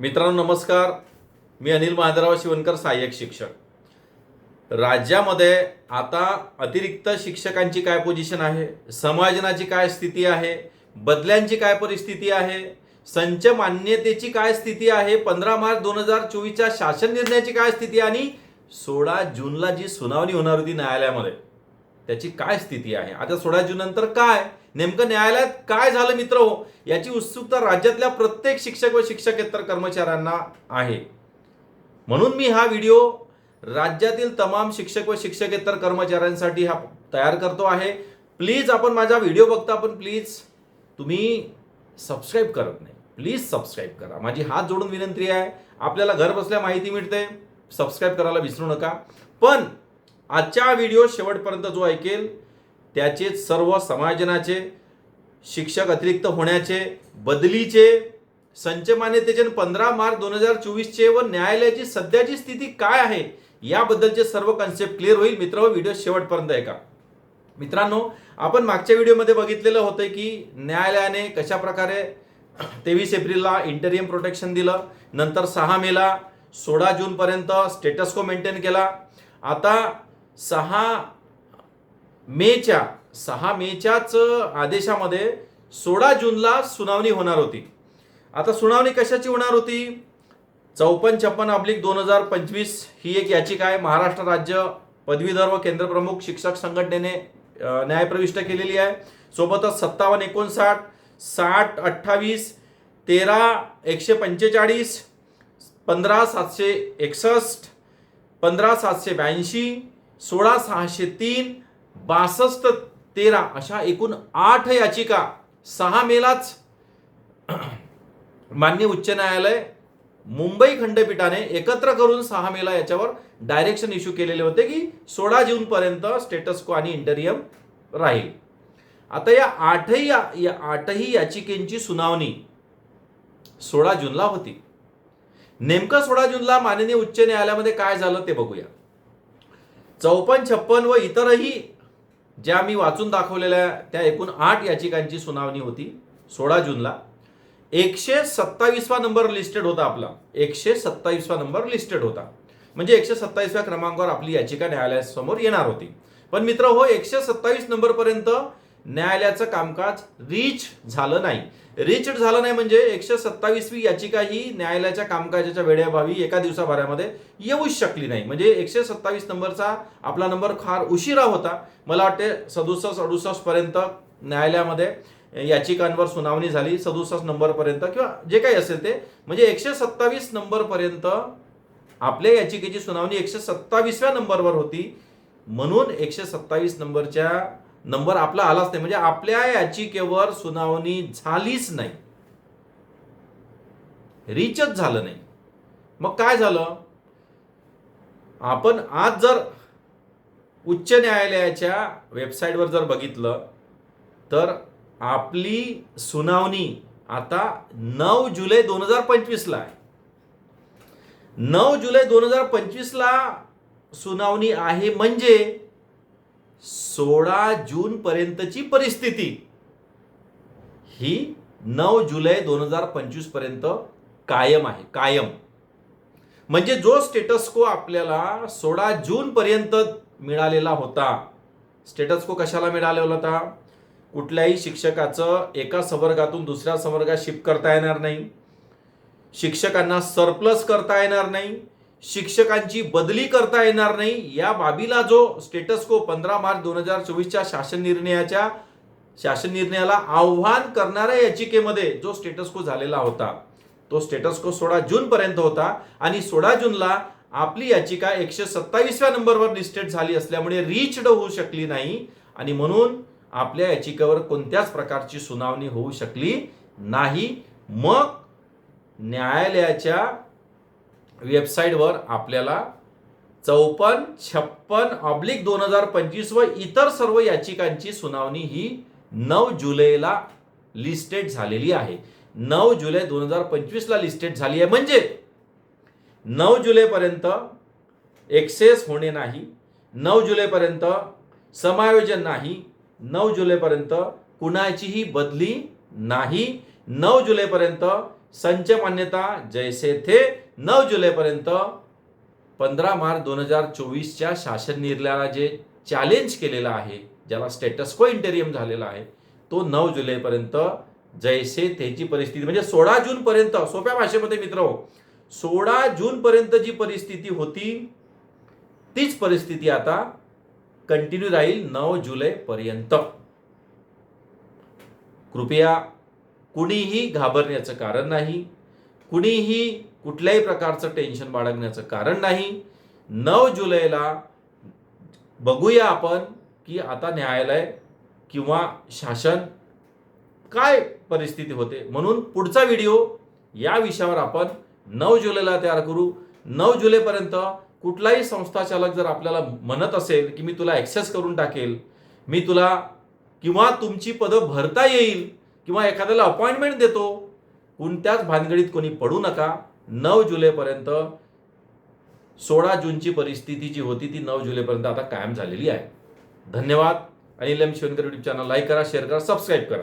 मित्रांनो नमस्कार. मी अनिल महादेराव शिवणकर सहाय्यक शिक्षक. राज्यामध्ये आता अतिरिक्त शिक्षकांची काय पोझिशन आहे? समाजनाची काय स्थिती आहे? बदल्यांची काय परिस्थिती आहे? संच मान्यतेची काय स्थिती आहे? पंधरा मार्च दोन हजार चोवीसच्या शासन निर्णयाची काय स्थिती आणि सोळा जूनला जी सुनावणी होणार होती न्यायालयामध्ये त्याची काय स्थिती आहे? आता सोळा जून नंतर काय? नेमकं न्यायालयात काय झालं मित्र? हो याची उत्सुकता राज्यातल्या प्रत्येक शिक्षक व शिक्षकेतर कर्मचाऱ्यांना आहे. म्हणून मी हा व्हिडिओ राज्यातील तमाम शिक्षक व शिक्षकेतर कर्मचाऱ्यांसाठी हा तयार करतो आहे. प्लीज आपण माझा व्हिडिओ बघता पण प्लीज तुम्ही सबस्क्राईब करत नाही. प्लीज सबस्क्राईब करा. माझी हात जोडून विनंती आहे. आपल्याला घर बसल्या माहिती मिळते. सबस्क्राईब करायला विसरू नका. पण आजच्या व्हिडिओ शेवटपर्यंत जो ऐकेल त्याचे सर्व समायोजनाचे शिक्षक अतिरिक्त होण्याचे बदलीचे संच मान्यतेचे पंधरा मार्च दोन हजार चोवीसचे व न्यायालयाची सध्याची स्थिती काय आहे याबद्दलचे सर्व कन्सेप्ट क्लिअर होईल. मित्र हो, व्हिडिओ शेवटपर्यंत ऐका. मित्रांनो आपण मागच्या व्हिडिओमध्ये बघितलेलं होतं की न्यायालयाने कशा प्रकारे तेवीस एप्रिलला इंटरियम प्रोटेक्शन दिलं नंतर सहा मेला सोळा जूनपर्यंत स्टेटस को मेंटेन केला. आता सहा मेच्या सहा मेच्याच आदेशामध्ये सोळा जूनला सुनावणी होणार होती. आता सुनावणी कशाची होणार होती? चौपन्न छप्पन अब्लिक दोन हजार पंचवीस ही एक याचिका आहे. महाराष्ट्र राज्य पदवीधर व केंद्रप्रमुख शिक्षक संघटनेने न्यायप्रविष्ट केलेली आहे. सोबतच सत्तावन्न एकोणसाठ साठ अठ्ठावीस तेरा एकशे पंचेचाळीस पंधरा सातशे एकसष्ट पंधरा सातशे ब्याऐंशी सोळा सहाशे तीन बासष्ट तेरा अशा एकूण आठ याचिका. सहा मेलाच मान्य उच्च न्यायालय मुंबई खंडपीठाने एकत्र करून सहा मेला याच्यावर डायरेक्शन इश्यू केलेले होते की सोळा जून पर्यंत स्टेटस को आणि इंटरियम राहील. आता या आठही या आठही याचिकेंची सुनावणी सोळा जूनला होती. नेमकं सोळा जूनला माननीय उच्च न्यायालयामध्ये काय झालं ते बघूया. चौपन्न छप्पन व इतरही ज्या मी वाचून दाखवलेल्या त्या एकूण आठ याचिकांची सुनावणी होती सोळा जूनला. एकशे सत्तावीसवा नंबर लिस्टेड होता आपला. एकशे सत्तावीसवा नंबर लिस्टेड होता. म्हणजे एकशे सत्तावीसव्या क्रमांकावर आपली याचिका न्यायालयासमोर येणार होती. पण मित्र हो एकशे सत्तावीस नंबर पर्यंत न्यायालयाचं कामकाज रीच झालं नाही. रिचड झालं नाही म्हणजे एकशे सत्तावीसवी याचिका ही न्यायालयाच्या कामकाजाच्या वेळेभावी एका दिवसाभरामध्ये येऊच शकली नाही. म्हणजे एकशे सत्तावीस नंबरचा आपला नंबर फार उशिरा होता. मला वाटते सदुसष्ट अडुसष्ट पर्यंत न्यायालयामध्ये याचिकांवर सुनावणी झाली. सदुसष्ट नंबरपर्यंत किंवा जे काही असेल ते. म्हणजे एकशे सत्तावीस नंबरपर्यंत आपल्या याचिकेची सुनावणी एकशे सत्तावीसव्या नंबरवर होती. म्हणून एकशे सत्तावीस नंबरच्या नंबर आपला आलाच नाही. म्हणजे आपल्या याचिकेवर सुनावणी झालीच नाही. रिचच झालं नाही. मग काय झालं? आपण आज जर उच्च न्यायालयाच्या वेबसाईटवर जर बघितलं तर आपली सुनावणी आता नऊ जुलै दोन हजार पंचवीसला आहे. नऊ जुलै दोन हजार पंचवीसला सुनावणी आहे म्हणजे सोळा जून पर्यंतची परिस्थिती. ही नऊ जुलै दोन हजार पंचवीसपर्यंत कायम आहे कायम. म्हणजे जो स्टेटस को आपल्याला सोळा जून पर्यंत मिळालेला होता स्टेटस को कशाला मिळालेला होता? कुठल्याही शिक्षकाचं एका संवर्गातून दुसऱ्या संवर्गात शिफ्ट करता येणार नाही. शिक्षकांना सरप्लस करता येणार नाही. शिक्षकांची बदली करता येणार नाही. या बाबीला जो स्टेटस को पंधरा मार्च दोन हजार चोवीसच्या शासन निर्णयाच्या शासन निर्णयाला आव्हान करणाऱ्या याचिकेमध्ये जो स्टेटस को झालेला होता तो स्टेटस को सोळा जून पर्यंत होता आणि सोळा जूनला आपली याचिका एकशे सत्तावीसव्या नंबरवर लिस्टेड झाली असल्यामुळे रीचड होऊ शकली नाही आणि म्हणून आपल्या याचिकेवर कोणत्याच प्रकारची सुनावणी होऊ शकली नाही. मग न्यायालयाच्या वेबसाईटवर आपल्याला चौपन्न छप्पन ऑब्लिक दोन हजार पंचवीस व इतर सर्व याचिकांची सुनावणी ही नऊ जुलैला लिस्टेड झालेली आहे. नऊ जुलै दोन हजार पंचवीसला लिस्टेड झाली आहे. म्हणजे नऊ जुलैपर्यंत एक्सेस होणे नाही नऊ जुलैपर्यंत समायोजन नाही नऊ जुलैपर्यंत कुणाचीही बदली नाही नऊ जुलैपर्यंत संच मान्यता जैसे थे नऊ जुलैपर्यंत पंधरा मार्च दोन हजार चोवीसच्या शासन निर्णयाला जे चॅलेंज केलेलं आहे ज्याला स्टेटस को इंटेरियम झालेला आहे तो नऊ जुलैपर्यंत जैसे त्याची परिस्थिती म्हणजे सोळा जूनपर्यंत सोप्या भाषेमध्ये मित्र हो सोळा जूनपर्यंत जी परिस्थिती होती तीच परिस्थिती आता कंटिन्यू राहील नऊ जुलैपर्यंत. कृपया कुणीही घाबरण्याचं कारण नाही कुणीही कुठल्याही प्रकारचं टेन्शन बाळगण्याचं कारण नाही. नऊ जुलैला बघूया आपण की आता न्यायालय किंवा शासन काय परिस्थिती होते. म्हणून पुढचा व्हिडिओ या विषयावर आपण नऊ जुलैला तयार करू. नऊ जुलैपर्यंत कुठलाही संस्थाचालक जर आपल्याला म्हणत असेल की मी तुला ॲक्सेस करून टाकेल मी तुला किंवा तुमची पदं भरता येईल किंवा एखाद्याला अपॉइंटमेंट देतो कोणत्याच भानगडीत कोणी पडू नका. नऊ जुलैपर्यंत सोळा जूनची परिस्थिती जी होती ती नऊ जुलैपर्यंत आता कायम झालेली आहे. धन्यवाद. Anil M Shivankar YouTube channel like करा शेअर करा सबस्क्राईब करा.